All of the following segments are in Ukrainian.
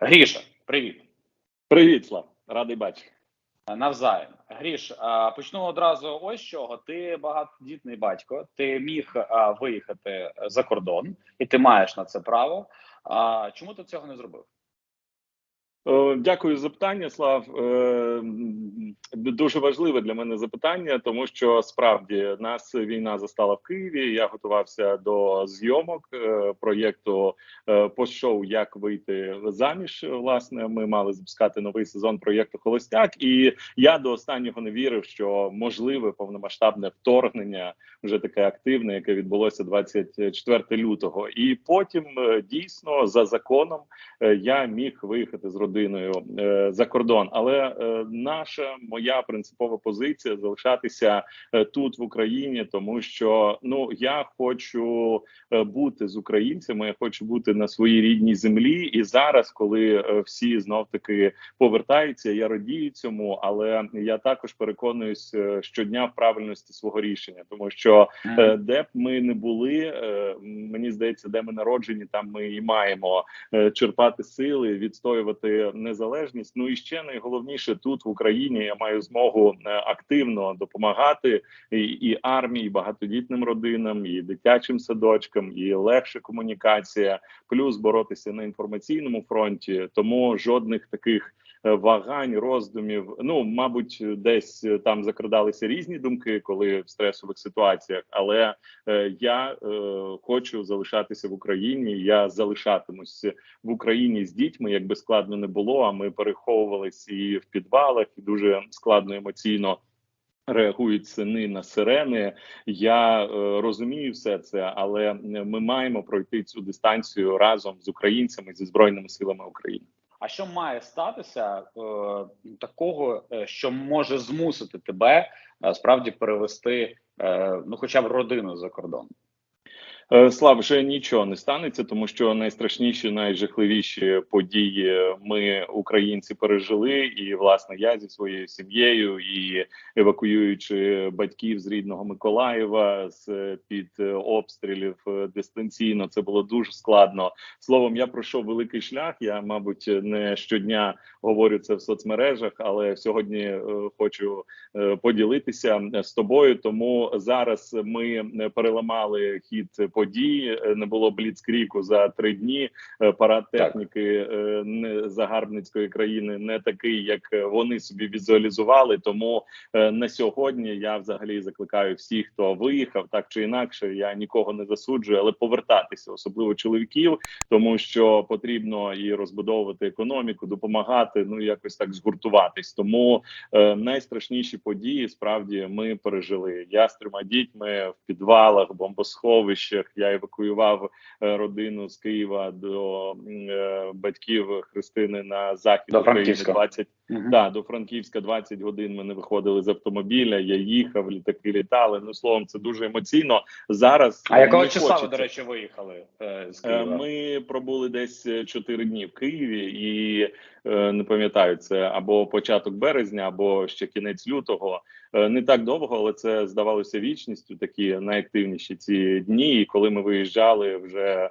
Гріша, привіт. Привіт, Слав, радий бачити. Навзаєм. Гріш, почну одразу ось з чого. Ти багатодітний батько, ти міг виїхати за кордон, і ти маєш на це право. Чому ти цього не зробив? Е, Дякую за запитання, Слав. Е, Дуже важливе для мене запитання, тому що справді нас війна застала в Києві. Я готувався до зйомок е, проєкту постшоу Як вийти заміж. Власне, ми мали запускати новий сезон проєкту Холостяк, і я до останнього не вірив, що можливе повномасштабне вторгнення вже таке активне, яке відбулося 24 лютого. І потім дійсно за законом я міг виїхати з родиною е, за кордон. Але е, наша моя принципова позиція залишатися е, тут в Україні, тому що ну я хочу бути з українцями, я хочу бути на своїй рідній землі. І зараз, коли всі знов таки повертаються, я радію цьому, але я також переконуюсь щодня в правильності свого рішення, тому що де б ми не були, мені здається, де ми народжені, там ми і маємо черпати сили, відстоювати незалежність. Ну і ще найголовніше тут в Україні я маю змогу е, активно допомагати і, і армії, і багатодітним родинам, і дитячим садочкам, і легша комунікація, плюс боротися на інформаційному фронті. Тому жодних таких вагань, роздумів. Ну, мабуть, десь е, там закрадалися різні думки, коли в стресових ситуаціях. Але е, я е, хочу залишатися в Україні. Я залишатимусь в Україні з дітьми, як би складно не було. А ми переховувались і в підвалах, і дуже складно емоційно. Реагують сини на сирени. Я е, розумію все це, але ми маємо пройти цю дистанцію разом з українцями зі збройними силами України. А що має статися е, такого, е, що може змусити тебе е, справді перевести е, ну, хоча б родину за кордон? Е, Слав, вже нічого не станеться, тому що найстрашніші, найжахливіші події ми, українці, пережили. І власне я зі своєю сім'єю і евакуюючи батьків з рідного Миколаєва з під обстрілів е, дистанційно, це було дуже складно. Словом, я пройшов великий шлях. Я, мабуть, не щодня говорю це в соцмережах, але сьогодні е, хочу поділитися з тобою. Тому зараз ми переламали хід подій. Е, Не було бліцкріку за три дні. Е, Парад техніки е, не загарбницької країни не такий, як е, вони собі візуалізували. Тому е, на сьогодні я взагалі закликаю всіх, хто виїхав, так чи інакше. Я нікого не засуджую, але повертатися, особливо чоловіків, тому що потрібно і розбудовувати економіку, допомагати. Ну якось так згуртуватись. Тому е, найстрашніші події справді ми пережили. Я з трьома дітьми в підвалах, бомбосховищах я евакуював е, родину з Києва до е, батьків Христини на захід України 20 так, uh -huh. да, до Франківська 20 годин ми не виходили з автомобіля. Я їхав, літаки літали. Ну словом, це дуже емоційно. Зараз а е, якого числа до речі, виїхали? Е, з е, Києва? Ми пробули десь 4 дні в Києві, і не пам'ятаю це або початок березня, або ще кінець лютого. Не так довго, але це здавалося вічністю. Такі найактивніші ці дні. І коли ми виїжджали вже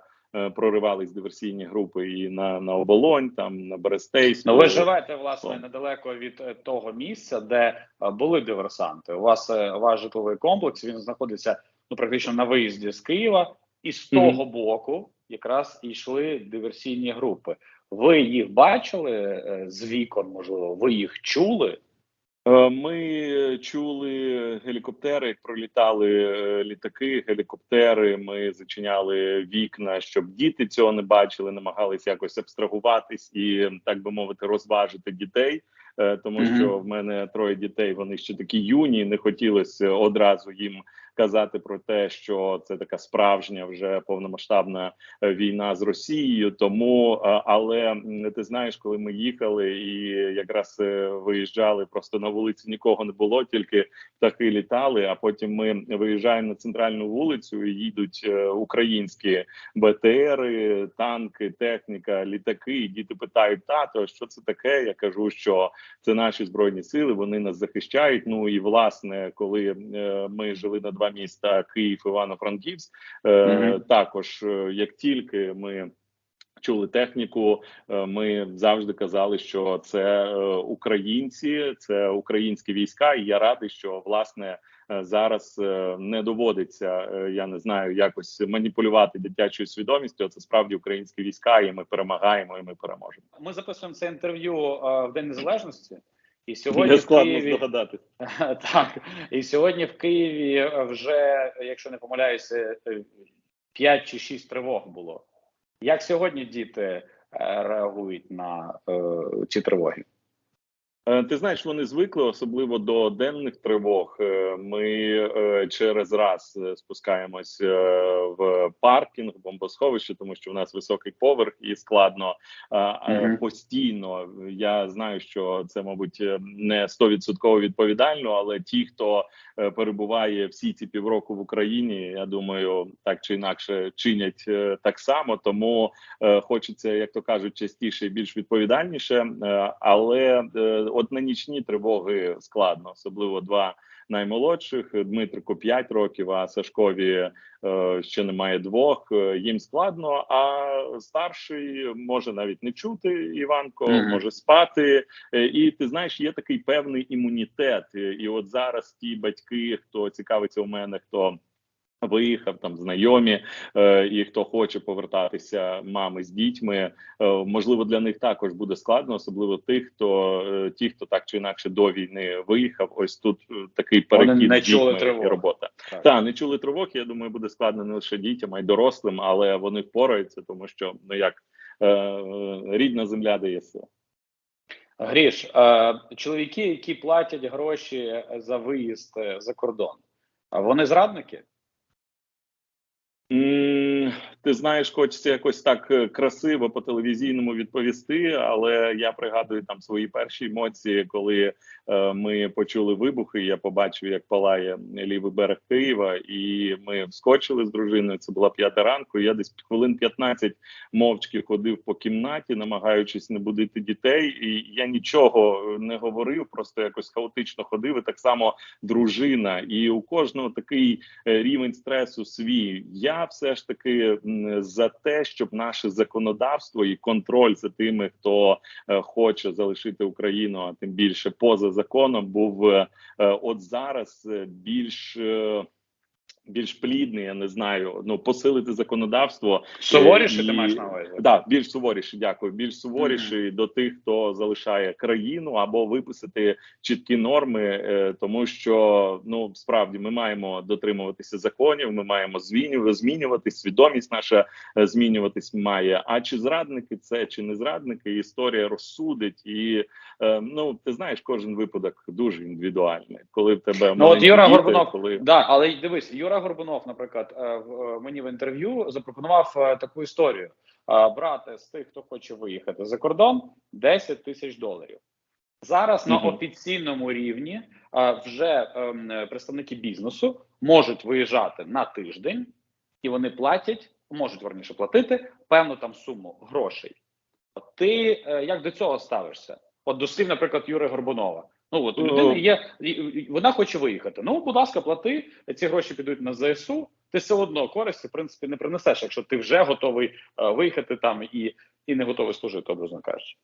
проривались диверсійні групи і на, на оболонь, там на Берестейську. Ну, ви живете власне недалеко від е, того місця, де е, були диверсанти. У вас е, ваш житловий комплекс він знаходиться ну практично на виїзді з Києва, і з Мгм. того боку якраз і йшли диверсійні групи. Ви їх бачили е, з вікон? Можливо, ви їх чули? Е, Ми чули гелікоптери, як пролітали е, літаки, гелікоптери. Ми зачиняли вікна, щоб діти цього не бачили, намагались якось абстрагуватись і так би мовити, розважити дітей. Е, Тому що в мене троє дітей, вони ще такі юні. Не хотілося одразу їм казати про те, що це така справжня вже повномасштабна е, війна з Росією. Тому, е, але ти знаєш, коли ми їхали і якраз е, виїжджали, просто на вулиці нікого не було, тільки птахи літали. А потім ми виїжджаємо на центральну вулицю і їдуть українські БТРи, танки, техніка, літаки. І діти питають: тато, що це таке? Я кажу, що це наші збройні сили. Вони нас захищають. Ну і власне, коли ми жили на два міста Київ, Івано-Франківськ, е, також е, як тільки ми чули техніку. Е, Ми завжди казали, що це е, українці, це українські війська. І я радий, що власне зараз не доводиться. Я не знаю, якось маніпулювати дитячою свідомістю. Це справді українські війська, і ми перемагаємо, і ми переможемо. Ми записуємо це інтерв'ю в День Незалежності, і сьогодні Не в складно Києві здогадати. так. І сьогодні в Києві вже, якщо не помиляюся, 5 чи 6 тривог було. Як сьогодні діти е, реагують на е, ці тривоги? Е, Ти знаєш, вони звикли, особливо до денних тривог. Е, Ми е, через раз спускаємось в паркінг, бомбосховище, тому що в нас високий поверх і складно а, постійно. Я знаю, що це, мабуть, не стовідсотково відповідально, але ті, хто перебуває всі ці півроку в Україні, я думаю, так чи інакше чинять так само. Тому хочеться, як то кажуть, частіше і більш відповідальніше. Але от на нічні тривоги складно, особливо два наймолодших. Дмитрику 5 років, а Сашкові е, ще немає двох. Е, Їм складно. А старший може навіть не чути Іванко, Мгм. може спати. Е, І ти знаєш, є такий певний імунітет. Е, І от зараз ті батьки, хто цікавиться у мене, хто виїхав там знайомі, е, і хто хоче повертатися мами з дітьми, е, можливо, для них також буде складно, особливо тих, хто е, ті, хто так чи інакше до війни виїхав. Ось тут е, такий перехід не чули тривог. і робота. Так. Так, не чули тривог. Я думаю, буде складно не лише дітям, а й дорослим, але вони впораються, тому що ну як е, рідна земля дає сил. Гріш, е, чоловіки, які платять гроші за виїзд е, за кордон, а вони зрадники? Mm. Ти знаєш, хочеться якось так е, красиво по телевізійному відповісти, але я пригадую там свої перші емоції, коли е, ми почули вибухи. Я побачив, як палає лівий берег Києва, і ми вскочили з дружиною. Це була п'ята ранку. Я десь хвилин 15 мовчки ходив по кімнаті, намагаючись не будити дітей. І я нічого не говорив, просто якось хаотично ходив. І так само дружина, і у кожного такий е, рівень стресу свій. Я все ж таки за те, щоб наше законодавство і контроль за тими, хто е, хоче залишити Україну, а тим більше поза законом, був е, е, от зараз більш. Більш плідний, я не знаю. Ну посилити законодавство Суворіше, Е, ти маєш на увазі? Да, більш суворіше, дякую. Більш суворіше до тих, хто залишає країну, або виписати чіткі норми, е, тому що ну справді ми маємо дотримуватися законів. Ми маємо змінювати, змінюватись. Свідомість наша е, змінюватись має. А чи зрадники це чи не зрадники? Історія розсудить, і ну ти знаєш, кожен випадок дуже індивідуальний. Коли в тебе Ну от Юра діти, Горбунов, коли да, але дивись, Юра Горбунов, наприклад, е, е, мені в інтерв'ю запропонував е, таку історію: брати з тих, хто хоче виїхати за кордон, 10 тисяч доларів. Зараз на офіційному рівні вже ем, представники бізнесу можуть виїжджати на тиждень, і вони платять, можуть верніше платити певну там суму грошей. Ти як до цього ставишся? От до слів, наприклад, Юри Горбунова. Ну от у Ну, людини є вона хоче виїхати. Ну, будь ласка, плати. Ці гроші підуть на ЗСУ. Ти все одно користі, в принципі, не принесеш, якщо ти вже готовий е, виїхати там і, і не готовий служити, образно кажучи.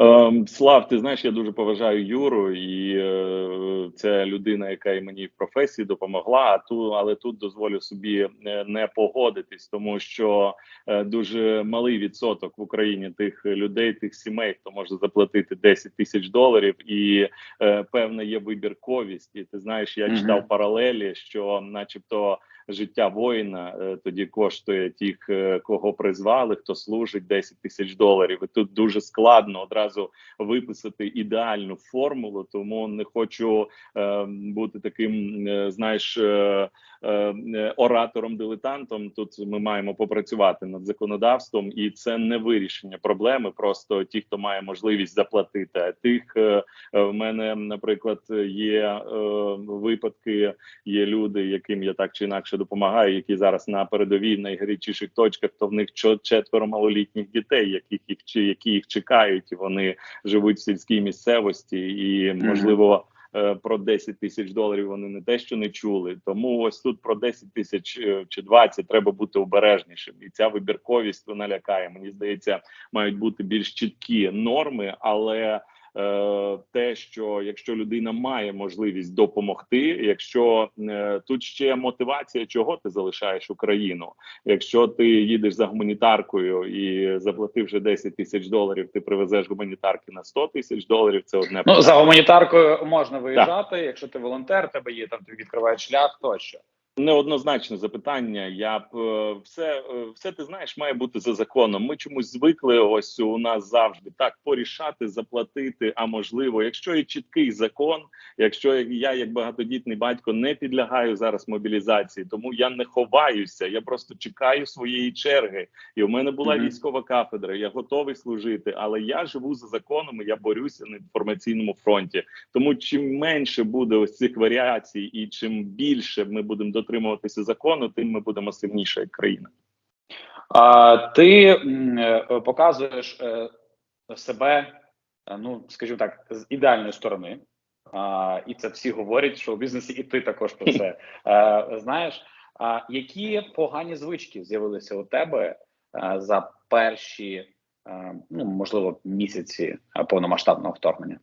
Ем, Слав, ти знаєш, я дуже поважаю Юру, і е, це людина, яка і мені в професії допомогла. А ту, але тут дозволю собі е, не погодитись, тому що е, дуже малий відсоток в Україні тих людей, тих сімей, хто може заплатити 10 тисяч доларів, і певна є вибірковість. І ти знаєш, я читав паралелі, що, начебто. Життя воїна е, тоді коштує тих, е, кого призвали, хто служить 10 тисяч доларів. І тут дуже складно одразу виписати ідеальну формулу, тому не хочу е, бути таким, знаєш, оратором-дилетантом. Тут ми маємо попрацювати над законодавством, і це не вирішення проблеми. Просто ті, хто має можливість заплатити. А тих е, е, в мене, наприклад, є е, випадки, є люди, яким я так чи інакше допомагаю, які зараз на передовій в найгарячіших точках, то в них четверо малолітніх дітей, яких їх чи які їх чекають, і вони живуть в сільській місцевості, і можливо. Е, про 10 тисяч доларів вони не те, що не чули. Тому ось тут про 10 тисяч е, чи 20 треба бути обережнішим, і ця вибірковість вона лякає. Мені здається, мають бути більш чіткі норми, але. Е, Те, що якщо людина має можливість допомогти, якщо е, тут ще мотивація, чого ти залишаєш Україну, якщо ти їдеш за гуманітаркою і заплативши 10 тисяч доларів, ти привезеш гуманітарки на 100 тисяч доларів. Це одне Ну за гуманітаркою можна виїжджати, якщо ти волонтер, тебе є там тобі відкривають шлях тощо. Неоднозначне запитання. Я б е, все, е, все ти знаєш, має бути за законом. Ми чомусь звикли. Ось у нас завжди так порішати, заплатити. А можливо, якщо є чіткий закон, якщо я, як багатодітний батько, не підлягаю зараз мобілізації, тому я не ховаюся. Я просто чекаю своєї черги. І у мене була Мгм. військова кафедра. Я готовий служити, але я живу за законом. і Я борюся на інформаційному фронті. Тому чим менше буде ось цих варіацій, і чим більше ми будемо дотримуватися закону, тим ми будемо сильніша як країна. А ти е, показуєш е, себе, е, ну скажімо так, з ідеальної сторони. А, і це всі говорять, що у бізнесі, і ти також про це знаєш. А які погані звички з'явилися у тебе за перші, ну можливо, місяці повномасштабного вторгнення?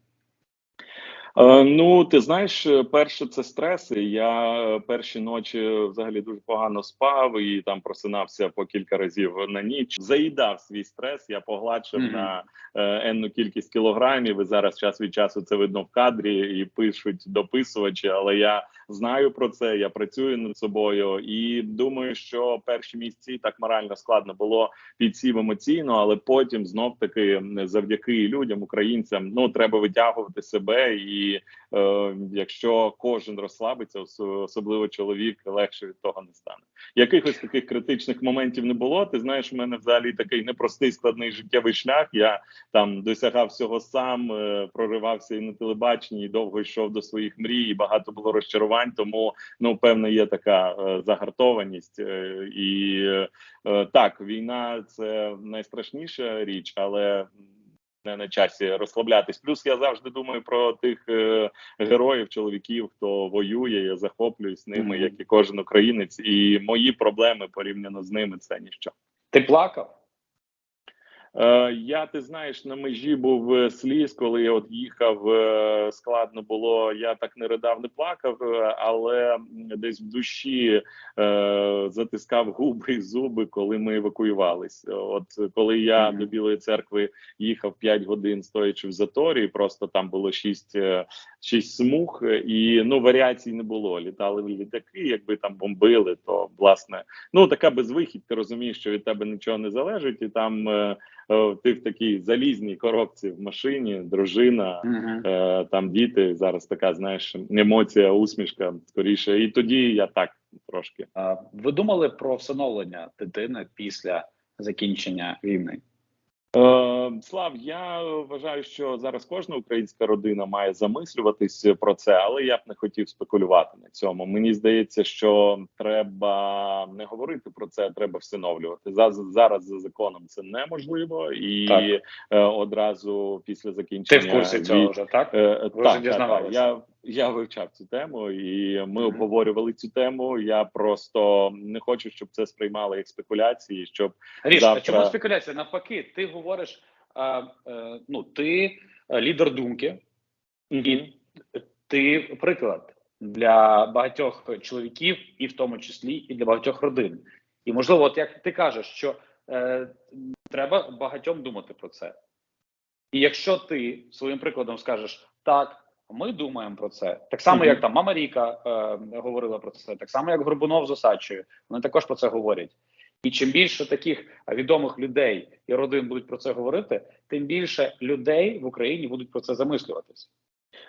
Е, ну, ти знаєш, е, перше це стреси. Я е, перші ночі взагалі дуже погано спав і там просинався по кілька разів на ніч. Заїдав свій стрес. Я погладшив Мгм. на е, енну кількість кілограмів. І зараз час від часу це видно в кадрі і пишуть дописувачі. Але я знаю про це. Я працюю над собою і думаю, що перші місяці так морально складно було підсів емоційно, але потім знов таки завдяки людям, українцям, ну треба витягувати себе. І е, якщо кожен розслабиться, особливо чоловік, легше від того не стане. Якихось таких критичних моментів не було. Ти знаєш, у мене взагалі такий непростий складний життєвий шлях. Я там досягав всього сам, е, проривався і на телебаченні, і довго йшов до своїх мрій. і Багато було розчарувань. Тому ну певне є така е, загартованість. Е, і е, так, війна це найстрашніша річ, але. Не на часі розслаблятись. Плюс я завжди думаю про тих е, героїв, чоловіків, хто воює. Я захоплююсь ними, як і кожен українець, і мої проблеми порівняно з ними це ніщо. Ти плакав? Е, я ти знаєш на межі був е, сліз, коли я от їхав. е, Складно було. Я так не ридав, не плакав, але десь в душі е, затискав губи і зуби, коли ми евакуювались. От коли я Мгм. до Білої церкви їхав 5 годин, стоячи в заторі, просто там було 6, е, 6 смуг, і ну варіацій не було. Літали в літаки, якби там бомбили, то власне ну така безвихідь. Ти розумієш, що від тебе нічого не залежить, і там. Е, е, ти в такій залізній коробці в машині, дружина, uh -huh. там діти. Зараз така, знаєш, емоція, усмішка скоріше. І тоді я так трошки. Ви думали про всиновлення дитини після закінчення війни? Е, Слав, я вважаю, що зараз кожна українська родина має замислюватись про це, але я б не хотів спекулювати на цьому. Мені здається, що треба не говорити про це, а треба всиновлювати. Зараз за законом це неможливо, і Так. е, одразу після Ти закінчення в курсі цього вже так? Е, Ви так, вже так, так. Я, я вивчав цю тему, і ми обговорювали цю тему. Я просто не хочу, щоб це сприймали як спекуляції. Щоб Ріш, а завтра- чому спекуляція? Навпаки, ти говориш, а, е, ну ти е, лідер думки, і ти приклад для багатьох чоловіків, і в тому числі і для багатьох родин. І можливо, от як ти кажеш, що е, треба багатьом думати про це. І якщо ти своїм прикладом скажеш так. Ми думаємо про це так само, як там Мама Ріка е, говорила про це, так само як Горбунов з Осадчою. Вони також про це говорять. І чим більше таких відомих людей і родин будуть про це говорити, тим більше людей в Україні будуть про це замислюватись.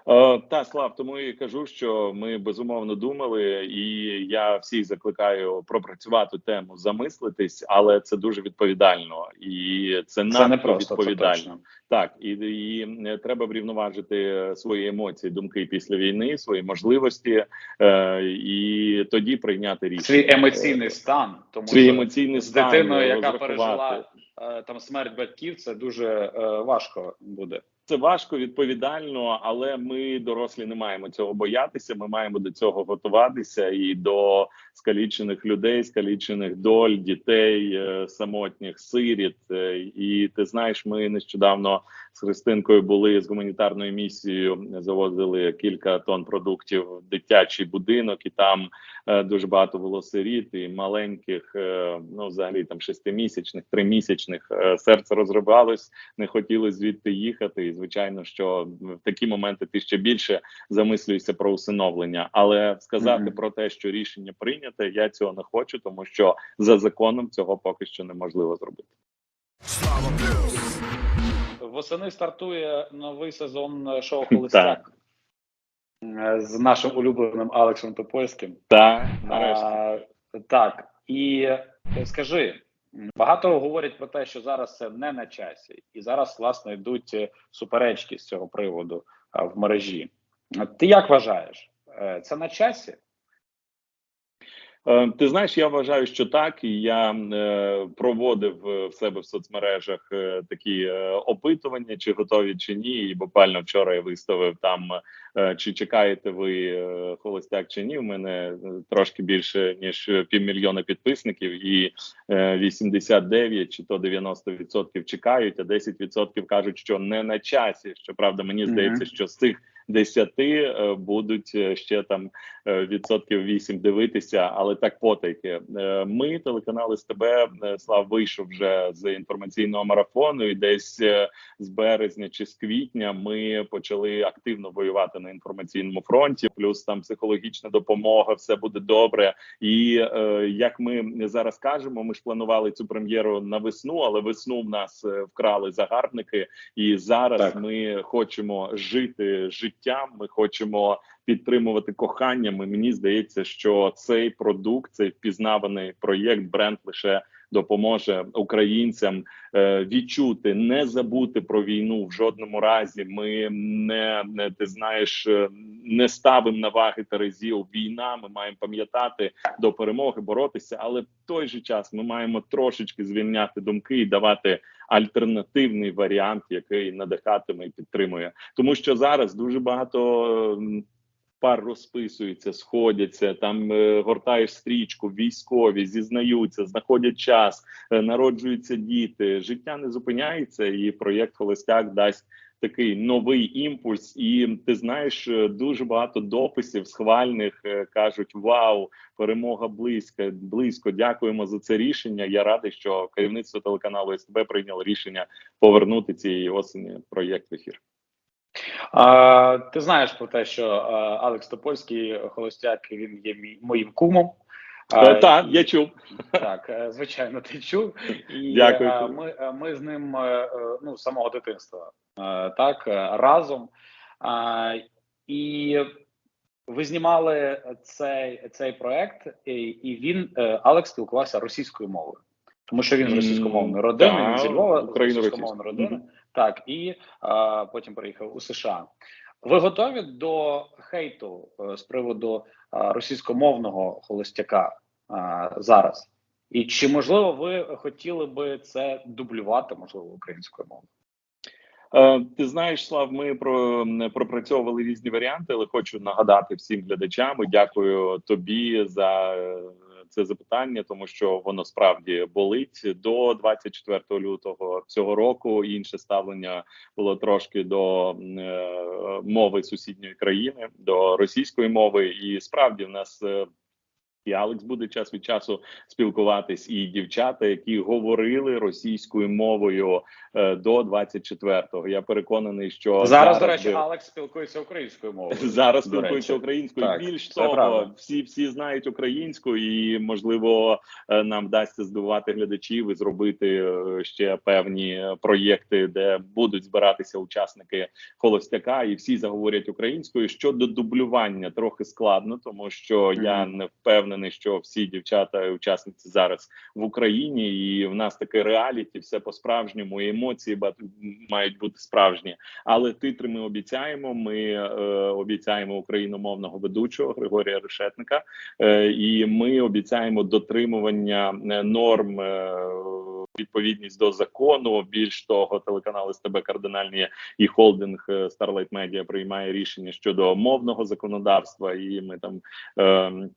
Е, та слав, тому і кажу, що ми безумовно думали, і я всіх закликаю пропрацювати тему, замислитись, але це дуже відповідально, і це Це не просто це відповідально. точно. Так, і, і е, треба врівноважити свої емоції, думки після війни, свої можливості, е, і тоді прийняти рішення. Свій емоційний стан, тому свій емоційний з стан дитиною, яка пережила е, там смерть батьків, це дуже е, важко буде. Це важко, відповідально, але ми дорослі не маємо цього боятися. Ми маємо до цього готуватися і до скалічених людей, скалічених доль, дітей, е, самотніх сиріт. Е, І ти знаєш, ми нещодавно з Христинкою були з гуманітарною місією, завозили кілька тонн продуктів в дитячий будинок, і там е, дуже багато було сиріт і маленьких, ну взагалі там шестимісячних, тримісячних. Серце розривалось, не хотіли звідти їхати. Звичайно, що в такі моменти ти ще більше замислюєшся про усиновлення. Але сказати Мгм. про те, що рішення прийняте, я цього не хочу, тому що за законом цього поки що неможливо зробити. Восени стартує новий сезон шоу Холостяк з нашим улюбленим Алексом Топольським. Так, нарешті. А, так, і е, скажи, багато говорять про те, що зараз це не на часі, і зараз, власне, йдуть е, суперечки з цього приводу в мережі. Ти як вважаєш, Е, це на часі? Е, Ти знаєш, я вважаю, що так, і я е, проводив е, в себе в соцмережах такі опитування, чи готові, чи ні. І буквально вчора я виставив там, чи чекаєте ви холостяк чи ні. У мене трошки більше ніж півмільйона підписників, і е, 89 чи то 90% чекають, а 10% кажуть, що не на часі. Щоправда, мені здається, що з цих 10 е, будуть е, ще там е, відсотків 8 дивитися, але так потайки. Ми, телеканал СТБ, е, Слав вийшов вже з інформаційного марафону, і десь з березня чи з квітня ми почали активно воювати на інформаційному фронті. Плюс там психологічна допомога, все буде добре. І як ми зараз кажемо, ми ж планували цю прем'єру на весну, але весну в нас вкрали загарбники, і зараз Так. ми хочемо жити життям. Ми хочемо підтримувати кохання. Ми мені здається, що цей продукт, цей впізнаваний проєкт, бренд лише допоможе українцям е, відчути, не забути про війну в жодному разі. Ми не, ти знаєш, е, не ставимо на ваги терезів. Війна. Ми маємо пам'ятати до перемоги, боротися, але в той же час ми маємо трошечки звільняти думки і давати альтернативний варіант, який надихатиме і підтримує, тому що зараз дуже багато. Пар розписуються, сходяться там, е, гортаєш стрічку, військові зізнаються, знаходять час, е, народжуються діти. Життя не зупиняється, і проєкт Холостяк дасть такий новий імпульс. І ти знаєш, е, дуже багато дописів схвальних кажуть: Вау, перемога близько, близько. Дякуємо за це рішення. Я радий, що керівництво телеканалу СТБ прийняло рішення повернути цієї осені проєкт в ефір. А, ти знаєш про те, що а, Алекс Топольський, холостяк, він є мій, моїм кумом. А, Е, Так, я чув. Так, е, звичайно, ти чув. І Дякую. ми, ми з ним е, ну, з самого дитинства так, разом. А, І ви знімали цей, цей проект, і, і він Алекс спілкувався російською мовою, тому що він з російськомовної родини, він зі Львова, з російськомовної родини. Так, і а, потім приїхав у США. Ви готові до хейту е, з приводу а, російськомовного холостяка а, зараз? І чи можливо ви хотіли би це дублювати, можливо, українською мовою? Е, Ти знаєш, Слав, ми про пропрацьовували різні варіанти, але хочу нагадати всім глядачам. і Дякую тобі за е, це запитання, тому що воно справді болить до 24 лютого цього року. Інше ставлення було трошки до е, мови сусідньої країни, до російської мови, і справді в нас. І Алекс буде час від часу спілкуватись, і дівчата, які говорили російською мовою е, до 24-го. Я переконаний, що зараз, до речі, би- Алекс спілкується українською мовою. зараз до спілкуються українською. Так, Більш того, правда. всі всі знають українську, і можливо е, нам вдасться здивувати глядачів і зробити е, ще певні проєкти, де будуть збиратися учасники холостяка, і всі заговорять українською. Щодо дублювання, трохи складно, тому що я не впевнений, що всі дівчата і учасниці зараз в Україні, і в нас таке реаліті, все по справжньому. і Емоції мають бути справжні. Але титри ми обіцяємо. Ми е, обіцяємо україномовного ведучого Григорія Решетника, е, і ми обіцяємо дотримування е, норм е, відповідність до закону. Більш того, телеканал СТБ кардинальні і холдинг е, Starlight Media приймає рішення щодо мовного законодавства, і ми там. Е,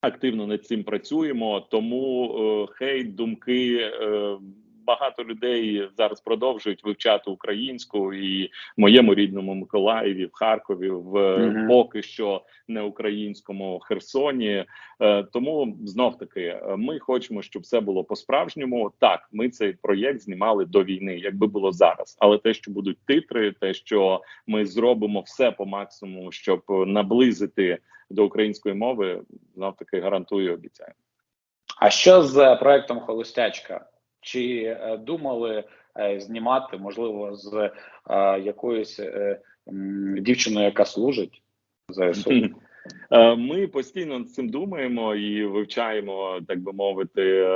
Активно над цим працюємо, тому е, хейт, думки е, багато людей зараз продовжують вивчати українську і в моєму рідному Миколаєві, в Харкові, в Мгм. поки що не українському Херсоні. Е, тому знов таки е, ми хочемо, щоб все було по-справжньому. Так, ми цей проєкт знімали до війни, якби було зараз. Але те, що будуть титри, те, що ми зробимо все по максимуму, щоб наблизити до української мови, знов таки гарантую, обіцяю. А що з проектом Холостячка? Чи е, думали е, знімати, можливо, з е, якоюсь дівчиною, яка служить ЗСУ? Ми постійно над цим думаємо і вивчаємо, так би мовити,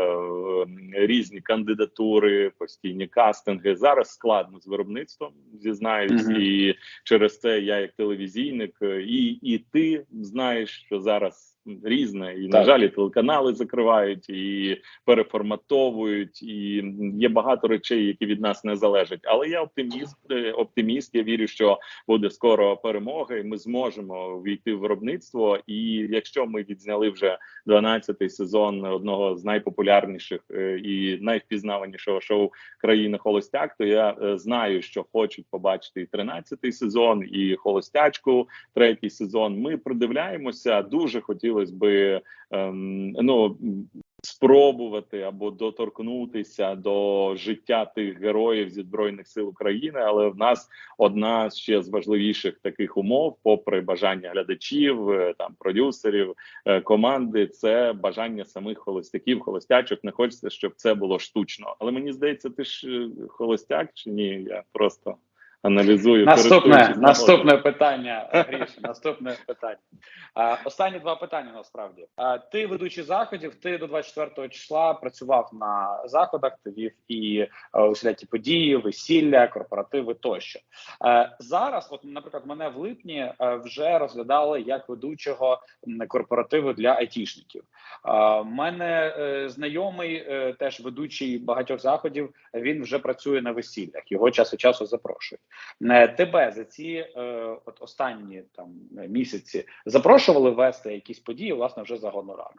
різні кандидатури, постійні кастинги. Зараз складно з виробництвом, зізнаюсь, і через це я, як телевізійник, і, і ти знаєш, що зараз різне, і на жаль, і телеканали закривають і переформатовують, і є багато речей, які від нас не залежать. Але я оптиміст, е, оптиміст. Я вірю, що буде скоро перемога, і ми зможемо війти в виробництво. І якщо ми відзняли вже 12-й сезон одного з найпопулярніших е, і найвпізнаванішого шоу країни Холостяк, то я е, знаю, що хочуть побачити і 13-й сезон, і холостячку, третій сезон. Ми придивляємося. Дуже хотілося би ем, ну. Спробувати або доторкнутися до життя тих героїв зі збройних сил України, але в нас одна ще з важливіших таких умов, попри бажання глядачів, е, там продюсерів, е, команди, це бажання самих холостяків, холостячок. Не хочеться, щоб це було штучно. Але мені здається, ти ж е, холостяк чи ні? Я просто аналізую Наступне, наступне питання, Гріш, наступне питання. А, останні два питання насправді. А, ти ведучий заходів, ти до 24 числа працював на заходах, ти вів і а, усілякі події, весілля, корпоративи тощо. Е, зараз, от, наприклад, мене в липні е, вже розглядали як ведучого корпоративу для айтішників. У мене е, знайомий, е, теж ведучий багатьох заходів. Він вже працює на весіллях. Його час від часу запрошують. Е, Тебе за ці е, от останні там місяці запрошували вести якісь події, власне, вже за гонорар.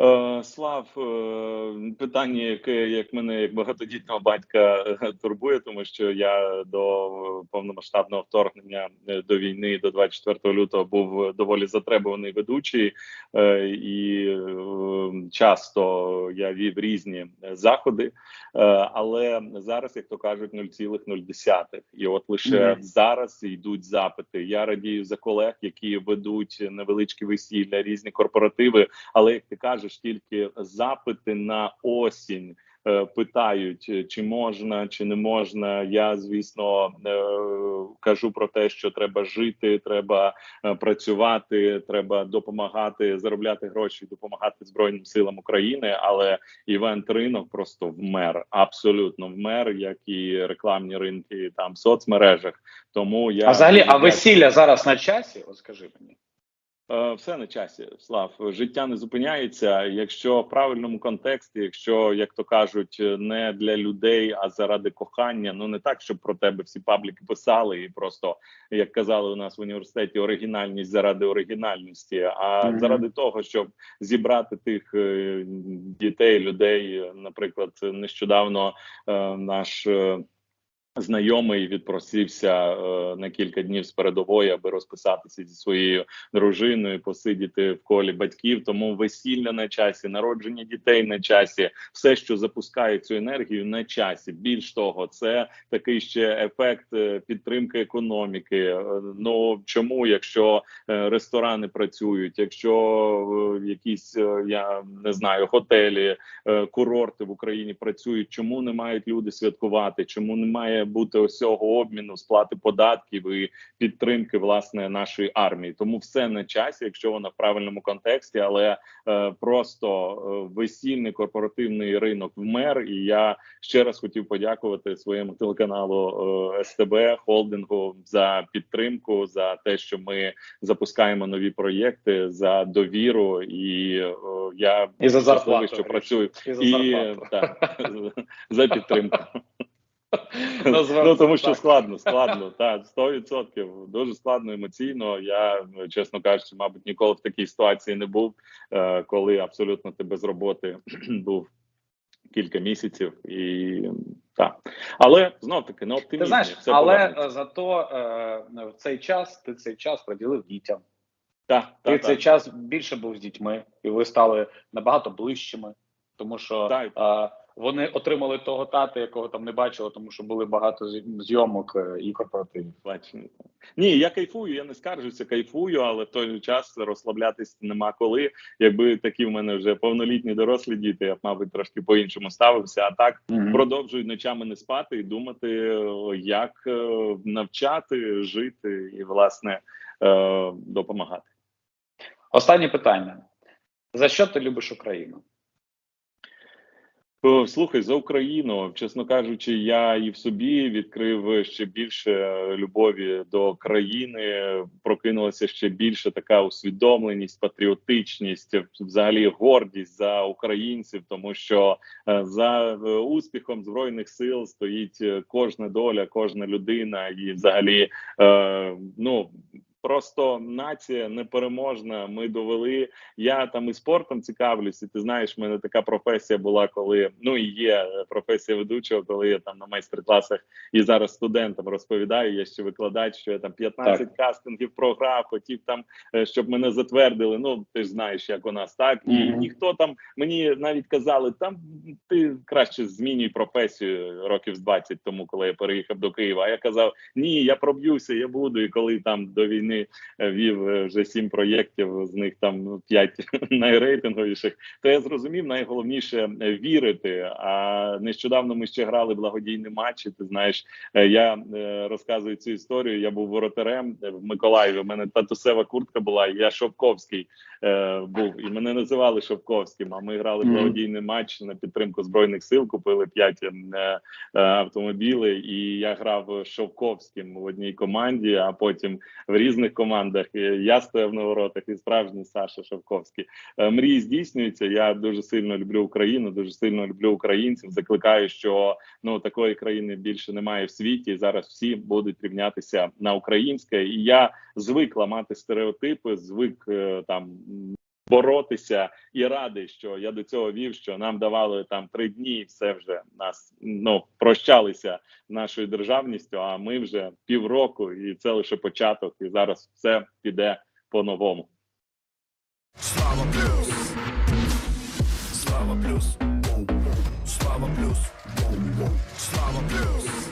Е, Слав, е, питання, яке як мене як багатодітного батька е, турбує, тому що я до повномасштабного вторгнення до війни до 24 лютого був доволі затребуваний ведучий, і часто я вів різні заходи. Але зараз, як то кажуть, 0,0. І от лише Мгм. зараз йдуть запити. Я радію за колег, які ведуть невеличкі весілля, різні корпоративи. Але як ти кажеш, тільки запити на осінь. е, Питають, е, чи можна, чи не можна. Я звісно е, кажу про те, що треба жити, треба працювати, треба допомагати заробляти гроші, допомагати збройним силам України. Але івент ринок просто вмер, абсолютно вмер, як і рекламні ринки там в соцмережах. Тому я а взагалі, а весілля зараз на часі? От скажи мені. Е, Все на часі, Слав. Життя не зупиняється. Якщо в правильному контексті, якщо як то кажуть, не для людей, а заради кохання. Ну не так, щоб про тебе всі пабліки писали, і просто як казали у нас в університеті, оригінальність заради оригінальності, а Мгм. заради того, щоб зібрати тих е, дітей, людей. Наприклад, нещодавно е, наш. Знайомий відпросився е, на кілька днів з передової, аби розписатися зі своєю дружиною, посидіти в колі батьків. Тому весілля на часі, народження дітей на часі, все, що запускає цю енергію, на часі. Більш того, це такий ще ефект е, підтримки економіки. Е, Ну чому, якщо е, ресторани працюють, якщо якісь я не знаю, готелі, курорти в Україні працюють, чому не мають люди святкувати? Чому немає має бути ось цього обміну, сплати податків і підтримки власне нашої армії. Тому все на часі, якщо воно в правильному контексті, але е, просто е, весільний корпоративний ринок вмер. І я ще раз хотів подякувати своєму телеканалу е, СТБ холдингу за підтримку, за те, що ми запускаємо нові проєкти, за довіру. І е, я І за зарплату, що працюю І за і так, за підтримку. Ну тому що складно, складно, так, 100%. Дуже складно емоційно. Я чесно кажучи, мабуть, ніколи в такій ситуації не був, е, коли абсолютно ти без роботи був кілька місяців, і так. Але знов таки на Ти знаєш, все але зато е, в цей час ти цей час приділив дітям. Так, Ти так, цей так. час більше був з дітьми, і ви стали набагато ближчими, тому що Так. е, вони отримали того тата, якого там не бачили, тому що були багато зйомок е, і корпоративів. Ні, я кайфую, я не скаржуся, кайфую, але в той же час розслаблятись нема коли. Якби такі в мене вже повнолітні дорослі діти, я б, мабуть, трошки по-іншому ставився. А так продовжую ночами не спати і думати, як е, навчати, жити і власне е, допомагати. Останнє питання: за що ти любиш Україну? О, Слухай за Україну, чесно кажучи, я і в собі відкрив ще більше любові до країни. Прокинулася ще більше така усвідомленість, патріотичність, взагалі гордість за українців, тому що е, за е, успіхом збройних сил стоїть е, кожна доля, кожна людина, і взагалі е, ну. Просто нація непереможна. Ми довели. Я там і спортом цікавлюсь, і ти знаєш, в мене така професія була, коли ну і є е, професія ведучого, коли я там на майстер-класах і зараз студентам розповідаю. Я ще викладач, що я там 15 кастингів програв, хотів там, е, щоб мене затвердили. Ну ти ж знаєш, як у нас так, і Мгм. ніхто там мені навіть казали, там ти краще змінюй професію років з 20 тому, коли я переїхав до Києва. А я казав, ні, я проб'юся, я буду. І коли там до війни е, вів е, вже сім проєктів, з них там ну, п'ять найрейтинговіших, то я зрозумів найголовніше е, вірити. А нещодавно ми ще грали благодійний матч. І ти знаєш, я розказую цю історію. Я був воротарем в Миколаєві. У мене татусева куртка була. Я Шовковський був, і мене називали Шовковським. А ми грали благодійний матч на підтримку збройних сил. Купили п'ять автомобілей, і я грав Шовковським в одній команді, а потім в різних командах. Я стояв на воротах і справжній Саша Шовковський. Е, Мрії здійснюються. Я дуже сильно люблю Україну, дуже сильно люблю українців. Закликаю, що ну такої країни більше немає в світі. Зараз всі будуть рівнятися на українське. І я звик ламати стереотипи, звик е, там. Боротися і радий, що я до цього вів, що нам давали там три дні, і все вже нас ну прощалися нашою державністю. А ми вже півроку, і це лише початок. І зараз все піде по-новому. Слава плюс. Слава плюс. Слава плюс. Слава плюс.